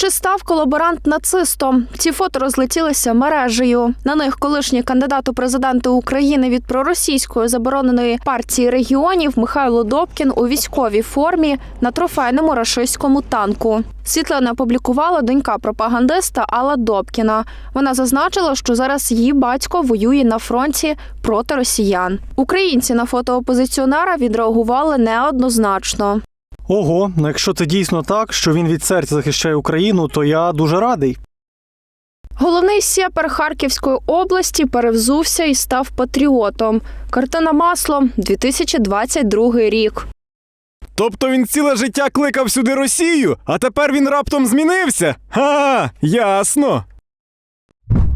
Чи став колаборант нацистом? Ці фото розлетілися мережею. На них колишній кандидат у президенти України від проросійської забороненої партії регіонів Михайло Добкін у військовій формі на трофейному рашистському танку. Світлина опублікувала донька пропагандиста Алла Добкіна. Вона зазначила, що зараз її батько воює на фронті проти росіян. Українці на фото опозиціонера відреагували неоднозначно. Ого, ну якщо це дійсно так, що він від серця захищає Україну, то я дуже радий. Головний сєпер Харківської області перевзувся і став патріотом. Картина маслом 2022 рік. Тобто він ціле життя кликав сюди Росію, а тепер він раптом змінився? Ха, ясно.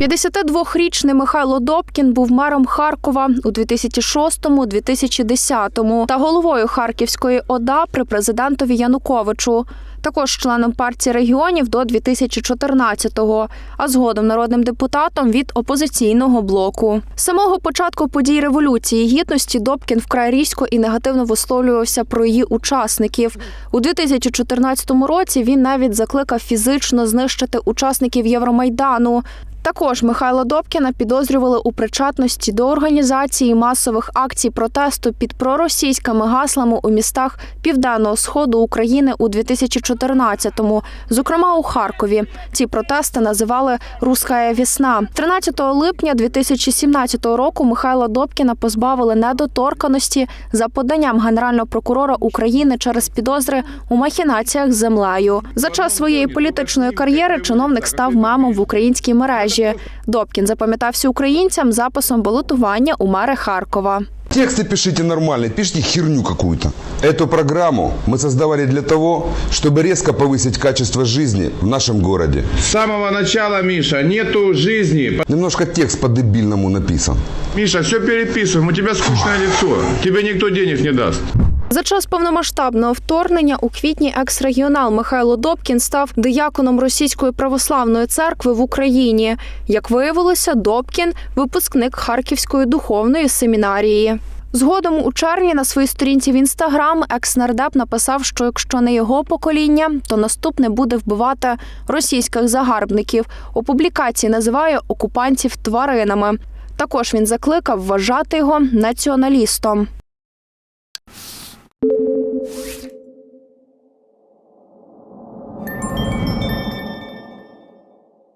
52-річний Михайло Добкін був мером Харкова у 2006-2010 та головою Харківської ОДА при президентові Януковичу. Також членом партії регіонів до 2014-го, а згодом народним депутатом від опозиційного блоку. З самого початку подій революції гідності Добкін вкрай різко і негативно висловлювався про її учасників. У 2014 році він навіть закликав фізично знищити учасників Євромайдану. Також Михайла Добкіна підозрювали у причетності до організації масових акцій протесту під проросійськими гаслами у містах Південного Сходу України у 2014-му, зокрема у Харкові. Ці протести називали «Русская весна». 13 липня 2017 року Михайла Добкіна позбавили недоторканості за поданням генерального прокурора України через підозри у махінаціях з землею. За час своєї політичної кар'єри чиновник став мемом в українській мережі Добкін запам'ятався українцям записом балотування у мери Харкова. Тексты пишите нормальные, пишите херню какую-то. Эту программу мы создавали для того, чтобы резко повысить качество жизни в нашем городе. С самого начала, Миша, нету жизни. Немножко текст по-дебильному написан. Миша, все переписываем, у тебя скучное лицо. Тебе никто денег не даст. За час повномасштабного вторгнення у квітні екс-регіонал Михайло Добкін став дияконом Російської православної церкви в Україні. Як виявилося, Добкін випускник Харківської духовної семінарії. Згодом у червні на своїй сторінці в інстаграм екс-нардеп написав, що якщо не його покоління, то наступне буде вбивати російських загарбників. У публікації називає окупантів тваринами. Також він закликав вважати його націоналістом.